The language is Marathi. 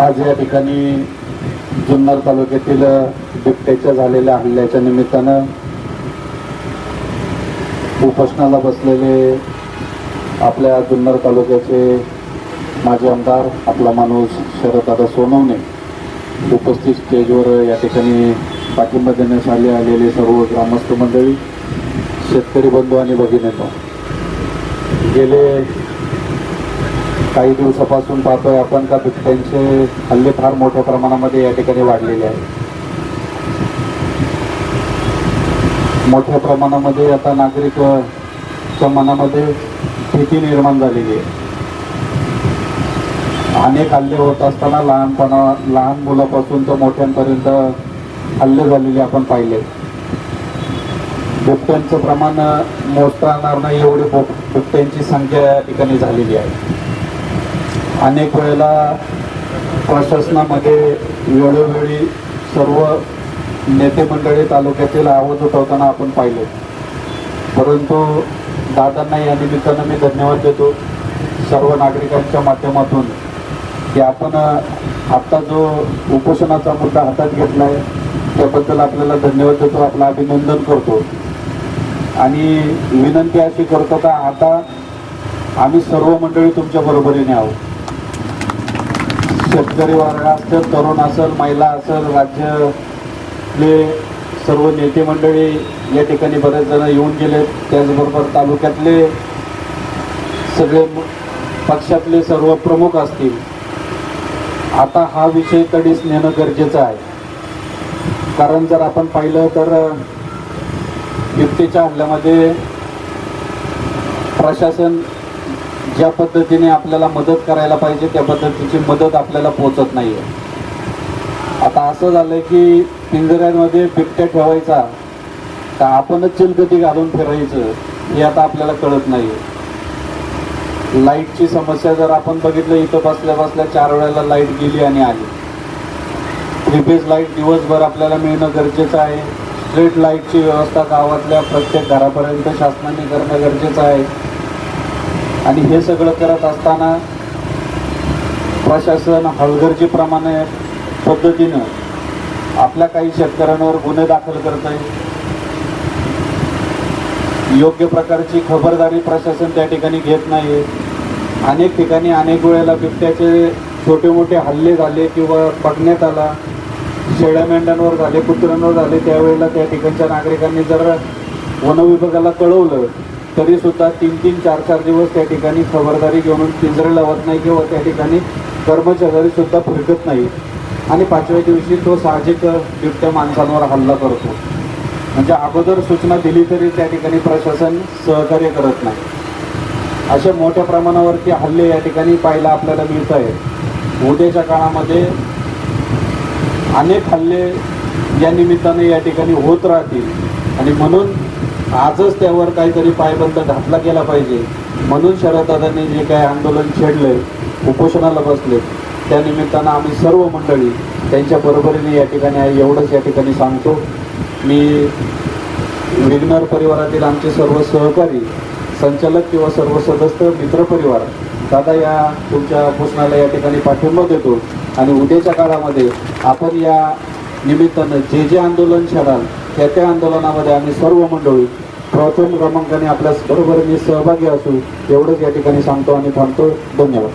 आज या ठिकाणी जुन्नर तालुक्यातील बिबट्याच्या झालेल्या हल्ल्याच्या निमित्तानं उपोषणाला बसलेले आपल्या जुन्नर तालुक्याचे माजी आमदार आपला माणूस शरददादा सोनवणे उपस्थित स्टेजवर या ठिकाणी पाठिंबा देण्यासाठी आलेले सर्व ग्रामस्थ मंडळी शेतकरी बंधू आणि भगिनींनो गेले काही दिवसापासून पाहतोय आपण का बिबट्यांचे हल्ले फार मोठ्या प्रमाणामध्ये या ठिकाणी वाढलेले आहेत. मोठ्या प्रमाणामध्ये आता नागरिकच्या मनामध्ये भीती निर्माण झालेली आहे. अनेक हल्ले होत असताना लहानपणा लहान मुलापासून तर मोठ्यांपर्यंत हल्ले झालेले आपण पाहिले. बिबट्यांचं प्रमाण मोजता येणार नाही एवढी बिब- बिबट्यांची संख्या या ठिकाणी झालेली आहे. अनेक वेळेला प्रशासनामध्ये वेळोवेळी सर्व नेते मंडळी तालुक्यातील आवाज उठवताना आपण पाहिले. परंतु दादांना या निमित्तानं मी धन्यवाद देतो. सर्व नागरिकांच्या माध्यमातून की आपण आत्ता जो उपोषणाचा मुद्दा हातात घेतला आहे त्याबद्दल आपल्याला धन्यवाद देतो. आपलं अभिनंदन करतो. आणि विनंती अशी करतो का आता आम्ही सर्व मंडळी तुमच्या बरोबरीने आहोत. शेतकरी वर्ग असेल तरुण असेल महिला असेल राज्यातले सर्व नेते मंडळी या ठिकाणी बरेच जण येऊन गेले. त्याचबरोबर तालुक्यातले सगळे पक्षातले सर्व प्रमुख असतील. आता हा विषय कडीच नेणं गरजेचं आहे. कारण जर आपण पाहिलं तर युक्तीच्या हल्ल्यामध्ये प्रशासन ज्या पद्धतीने आपल्याला मदत करायला पाहिजे त्या पद्धतीची मदत आपल्याला पोचत नाही आहे आता असं झालंय की पिंजऱ्यांमध्ये बिबट्या ठेवायचा का आपणच चिलगती घालून फिरायचं हे आता आपल्याला कळत नाही लाईटची समस्या जर आपण बघितलं इथं बसल्या बसल्या चार वेळेला लाइट गेली आणि आली. थ्री फेज लाइट दिवसभर आपल्याला मिळणं गरजेचं आहे. स्ट्रीट लाईटची व्यवस्था गावातल्या प्रत्येक घरापर्यंत शासनाने करणं गरजेचं आहे. आणि हे सगळं करत असताना प्रशासन हलगर्जीप्रमाणे पद्धतीनं आपल्या काही शेतकऱ्यांवर गुन्हे दाखल करत आहे योग्य प्रकारची खबरदारी प्रशासन त्या ठिकाणी घेत नाही अनेक ठिकाणी अनेक वेळेला बिबट्याचे छोटे मोठे हल्ले झाले किंवा बघण्यात आला. शेळ्या मेंढ्यांवर झाले कुत्र्यांवर झाले त्यावेळेला त्या ठिकाणच्या नागरिकांनी जर वनविभागाला कळवलं. तरी सुद्धा तीन तीन चार चार दिवस त्या ठिकाणी खबरदारी घेऊन पिंजरे लावत नाही किंवा त्या ठिकाणी कर्मचारी सुद्धा फिरकत नाही. आणि पाचव्या दिवशी तो साहजिक बिबट्या माणसांवर हल्ला करतो. म्हणजे अगोदर सूचना दिली तरी त्या ठिकाणी प्रशासन सहकार्य करत नाही. अशा मोठ्या प्रमाणावरती हल्ले या ठिकाणी पाहायला आपल्याला मिळत आहे उद्याच्या काळामध्ये अनेक हल्ले या निमित्ताने या ठिकाणी होत राहतील. आणि म्हणून आजच त्यावर काहीतरी पायबंद घातला गेला पाहिजे. म्हणून शरददादांनी जे काय आंदोलन छेडले उपोषणाला बसले त्या निमित्तानं आम्ही सर्व मंडळी त्यांच्या बरोबरीने या ठिकाणी आहे एवढंच या ठिकाणी सांगतो. मी विघ्नर परिवारातील आमचे सर्व सहकारी संचालक किंवा सर्व सदस्य मित्रपरिवार दादा या तुमच्या उपोषणाला या ठिकाणी पाठिंबा देतो. आणि उद्याच्या काळामध्ये आपण या निमित्तानं जे जे आंदोलन छेडाल त्या त्या आंदोलनामध्ये आम्ही सर्व मंडळी प्रथम क्रमांकाने आपल्या मी सहभागी असू एवढंच या ठिकाणी सांगतो आणि थांबतो. धन्यवाद.